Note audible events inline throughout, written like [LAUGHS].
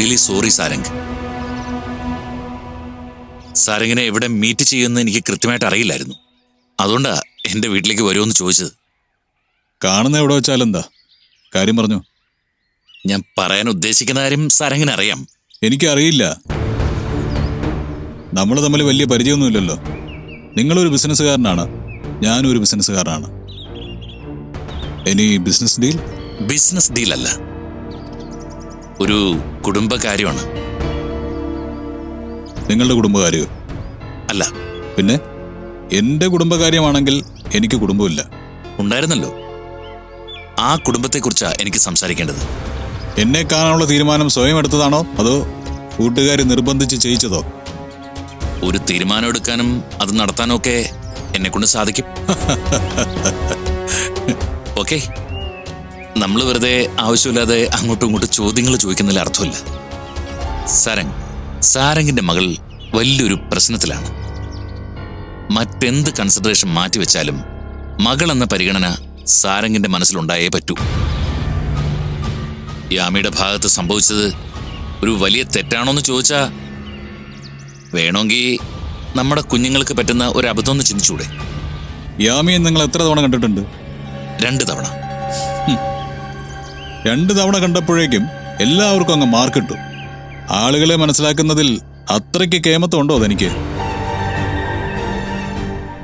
Really sorry Sarang. സാരംഗിനെ എവിടെ meet ചെയ്യുമെന്ന് എനിക്ക് കൃത്യമായിട്ട് അറിയില്ലായിരുന്നു. അതുകൊണ്ടാ എന്റെ വീട്ടിലേക്ക് വരുമെന്ന് ചോദിച്ചത്. കാണുന്ന എവിടെ വെച്ചാലെന്താ കാര്യം പറഞ്ഞു. ഞാൻ പറയാൻ ഉദ്ദേശിക്കുന്ന കാര്യം സാരംഗിന് അറിയാം. എനിക്കറിയില്ല. നമ്മൾ തമ്മിൽ വലിയ പരിചയമൊന്നുമില്ലല്ലോ. നിങ്ങളൊരു ബിസിനസ്സുകാരനാണ് ഞാനും ഒരു ബിസിനസ്സുകാരനാണ്. ഇനി ബിസിനസ് ഡീൽ ബിസിനസ് ഡീൽ അല്ല. ഒരു കുടുംബകാര്യമാണ്. നിങ്ങളുടെ കുടുംബകാര്യോ? അല്ല. പിന്നെ? എന്റെ കുടുംബകാര്യമാണെങ്കിൽ എനിക്ക് കുടുംബമില്ല. ഉണ്ടായിരുന്നല്ലോ. ആ കുടുംബത്തെക്കുറിച്ചാ എനിക്ക് സംസാരിക്കേണ്ടത്. എന്നെ കാണാനുള്ള തീരുമാനം സ്വയം എടുത്തതാണോ? അതോ കൂട്ടുകാർ നിർബന്ധിച്ച് ചെയ്യിച്ചതോ? ഒരു തീരുമാനം എടുക്കാനും അത് നടത്താനും ഒക്കെ എന്നെ കൊണ്ട് സാധിക്കും. [LAUGHS] ഓക്കെ. നമ്മൾ വെറുതെ ആവശ്യമില്ലാതെ അങ്ങോട്ടും ഇങ്ങോട്ടും ചോദ്യങ്ങൾ ചോദിക്കുന്നതിൽ അർത്ഥമില്ല. സാരംഗ് സാരംഗിന്റെ മകൾ വലിയൊരു പ്രശ്നത്തിലാണ്. മറ്റെന്ത് കൺസിഡറേഷൻ മാറ്റിവെച്ചാലും മകൾ എന്ന പരിഗണന സാരംഗിന്റെ മനസ്സിലുണ്ടായേ പറ്റൂ. യാമിയുടെ ഭാഗത്ത് സംഭവിച്ചത് ഒരു വലിയ തെറ്റാണോന്ന് ചോദിച്ചാ വേണമെങ്കിൽ നമ്മുടെ കുഞ്ഞുങ്ങൾക്ക് പറ്റുന്ന ഒരു അബദ്ധം ഒന്ന് ചിന്തിച്ചൂടെ. യാമിയെ നിങ്ങൾ എത്ര തവണ കണ്ടിട്ടുണ്ട്? രണ്ട് തവണ. രണ്ട് തവണ കണ്ടപ്പോഴേക്കും എല്ലാവർക്കും അങ്ങ് മാർക്കിട്ടു ആളുകളെ മനസ്സിലാക്കുന്നതിൽ അത്രയ്ക്ക് കേമത്വമുണ്ടോ അതെനിക്ക്?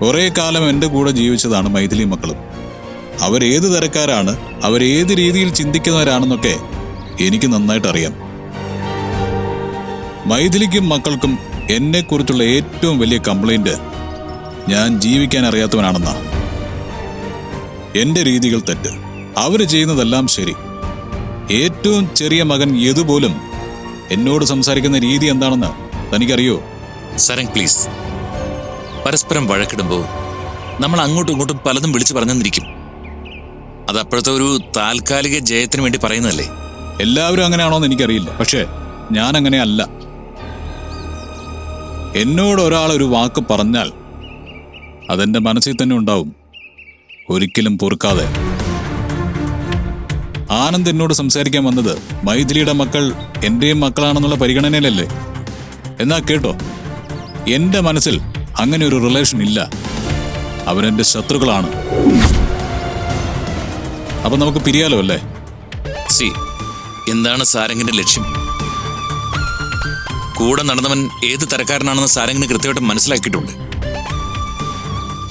കുറേ കാലം എന്റെ കൂടെ ജീവിച്ചതാണ് മൈഥിലി മക്കളും. അവരേത് തരക്കാരാണ് അവരേത് രീതിയിൽ ചിന്തിക്കുന്നവരാണെന്നൊക്കെ എനിക്ക് നന്നായിട്ട് അറിയാം. മൈഥിലിക്കും മക്കൾക്കും എന്നെക്കുറിച്ചുള്ള ഏറ്റവും വലിയ കംപ്ലൈന്റ് ഞാൻ ജീവിക്കാൻ അറിയാത്തവനാണെന്നാ. എന്റെ രീതികൾ തെറ്റ്. അവർ ചെയ്യുന്നതെല്ലാം ശരി. ഏറ്റവും ചെറിയ മകൻ ഏതുപോലും എന്നോട് സംസാരിക്കുന്ന രീതി എന്താണെന്ന് തനിക്കറിയോ? സരങ് പ്ലീസ്. പരസ്പരം വഴക്കിടുമ്പോൾ നമ്മൾ അങ്ങോട്ടും ഇങ്ങോട്ടും പലതും വിളിച്ചു പറഞ്ഞെന്നിരിക്കും. അത് അപ്പോഴത്തെ ഒരു താൽക്കാലിക ജയത്തിന് വേണ്ടി പറയുന്നതല്ലേ? എല്ലാവരും അങ്ങനെയാണോന്ന് എനിക്കറിയില്ല. പക്ഷേ ഞാൻ അങ്ങനെയല്ല എന്നോട് ഒരാൾ ഒരു വാക്ക് പറഞ്ഞാൽ അതെന്റെ മനസ്സിൽ തന്നെ ഉണ്ടാവും. ഒരിക്കലും പൊറുക്കാതെ. ആനന്ദ് എന്നോട് സംസാരിക്കാൻ വന്നത് മൈഥിലിയുടെ മക്കൾ എന്റെയും മക്കളാണെന്നുള്ള പരിഗണനയിലല്ലേ? എന്നാ കേട്ടോ. എന്റെ മനസ്സിൽ അങ്ങനെ ഒരു റിലേഷൻ ഇല്ല. അവരെന്റെ ശത്രുക്കളാണ്. അപ്പൊ നമുക്ക് പിരിയാലോ അല്ലേ? സി എന്താണ് സാരംഗിന്റെ ലക്ഷ്യം? കൂടെ നടന്നവൻ ഏത് തരക്കാരനാണെന്ന് സാരംഗിന് കൃത്യമായിട്ട് മനസ്സിലാക്കിയിട്ടുണ്ട്.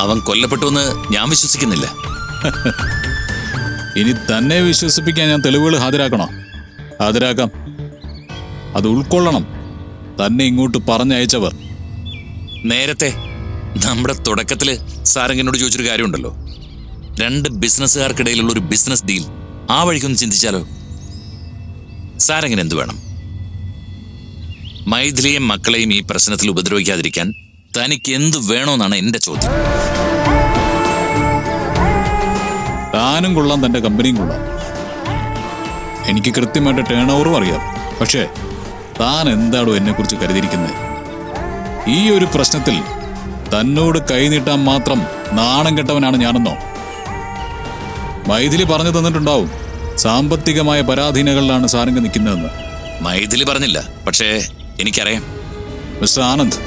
അവൻ കൊല്ലപ്പെട്ടുവെന്ന് ഞാൻ വിശ്വസിക്കുന്നില്ല. [LAUGHS] ഇനി തന്നെ വിശ്വസിപ്പിക്കാൻ ഞാൻ തെളിവുകൾ ഹാജരാക്കണോ? ഹാജരാക്കാം. അത് ഉൾക്കൊള്ളണം. തന്നെ ഇങ്ങോട്ട് പറഞ്ഞയച്ചവർ. നേരത്തെ നമ്മുടെ തുടക്കത്തിൽ സാരംഗനോട് ചോദിച്ചൊരു കാര്യമുണ്ടല്ലോ. രണ്ട് ബിസിനസ്സുകാർക്കിടയിലുള്ള ഒരു ബിസിനസ് ഡീൽ ആ വഴിക്കൊന്ന് ചിന്തിച്ചാലോ? സാരംഗൻ എന്തു വേണം? മൈഥിലിയും മക്കളെയും ഈ പ്രശ്നത്തിൽ ഉപദ്രവിക്കാതിരിക്കാൻ തനിക്ക് എന്ത് വേണമെന്നാണ് എന്റെ ചോദ്യം. താനും കൊള്ളാം തന്റെ കമ്പനിയും കൊള്ളാം. എനിക്ക് കൃത്യമായിട്ട് ടേൺ ഓവറും അറിയാം. പക്ഷേ താൻ എന്താണോ എന്നെക്കുറിച്ച് കരുതിയിരിക്കുന്നത് ഈ ഒരു പ്രശ്നത്തിൽ തന്നോട് കൈനീട്ടാൻ മാത്രം നാണം കെട്ടവനാണ് ഞാനെന്നോ? മൈഥിലി പറഞ്ഞു തന്നിട്ടുണ്ടാവും. സാമ്പത്തികമായ പരാധീനകളിലാണ് സാരംഗ് നിൽക്കുന്നതെന്ന്. മൈഥിലി പറഞ്ഞില്ല. പക്ഷേ എനിക്കറിയാം. മിസ്റ്റർ ആനന്ദ്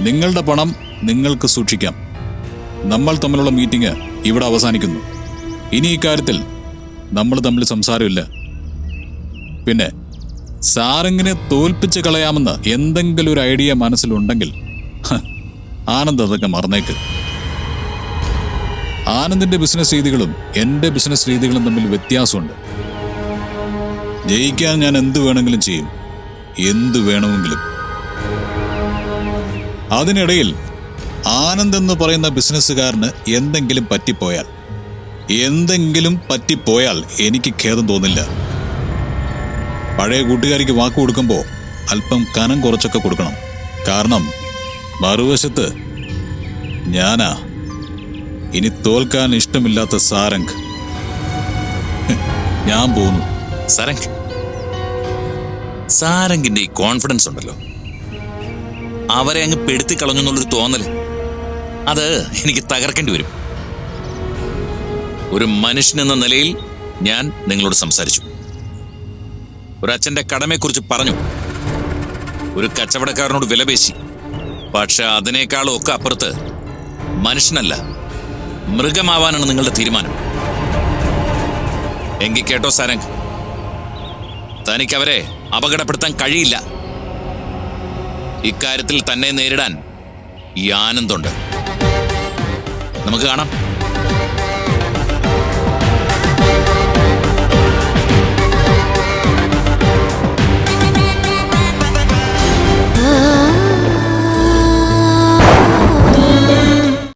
നിങ്ങളുടെ പണം നിങ്ങൾക്ക് സൂക്ഷിക്കാം. നമ്മൾ തമ്മിലുള്ള മീറ്റിംഗ് ഇവിടെ അവസാനിക്കുന്നു. ഇനി ഇക്കാര്യത്തിൽ നമ്മൾ തമ്മിൽ സംസാരമില്ല. പിന്നെ സാരംഗിനെ തോൽപ്പിച്ച് കളയാമെന്ന് എന്തെങ്കിലും ഒരു ഐഡിയ മനസ്സിലുണ്ടെങ്കിൽ ആനന്ദ് അതൊക്കെ മറന്നേക്ക്. ആനന്ദിന്റെ ബിസിനസ് രീതികളും എന്റെ ബിസിനസ് രീതികളും തമ്മിൽ വ്യത്യാസമുണ്ട്. ജയിക്കാൻ ഞാൻ എന്ത് വേണമെങ്കിലും ചെയ്യും. എന്ത് വേണമെങ്കിലും. അതിനിടയിൽ ആനന്ദ് എന്ന് പറയുന്ന ബിസിനസ്സുകാരന് എന്തെങ്കിലും പറ്റിപ്പോയാൽ എന്തെങ്കിലും പറ്റിപ്പോയാൽ എനിക്ക് ഖേദം തോന്നില്ല. പഴയ കൂട്ടുകാരിക്ക് വാക്ക് കൊടുക്കുമ്പോൾ അല്പം കനം കുറച്ചൊക്കെ കൊടുക്കണം. കാരണം മറുവശത്ത് ഞാനാ. ഇനി തോൽക്കാൻ ഇഷ്ടമില്ലാത്ത സാരംഗ്. ഞാൻ പോന്നു. സാരംഗ്. സാരംഗിന്റെ ഈ കോൺഫിഡൻസ് ഉണ്ടല്ലോ. അവരെ അങ്ങ് പെടുത്തി കളഞ്ഞു എന്നുള്ളൊരു തോന്നൽ. അത് എനിക്ക് തകർക്കേണ്ടി വരും. ഒരു മനുഷ്യൻ എന്ന നിലയിൽ ഞാൻ നിങ്ങളോട് സംസാരിച്ചു. ഒരു അച്ഛന്റെ കടമയെക്കുറിച്ച് പറഞ്ഞു. ഒരു കച്ചവടക്കാരനോട് വിലപേശി. പക്ഷെ അതിനേക്കാളും ഒക്കെ അപ്പുറത്ത് മനുഷ്യനല്ല മൃഗമാവാനാണ് നിങ്ങളുടെ തീരുമാനം. എങ്കിൽ കേട്ടോ സാരംഗ്. തനിക്ക് അവരെ അപകടപ്പെടുത്താൻ കഴിയില്ല. ഇക്കാര്യത്തിൽ തന്നെ നേരിടാൻ ഈ ആനന്ദുണ്ട് നമുക്ക് കാണാം.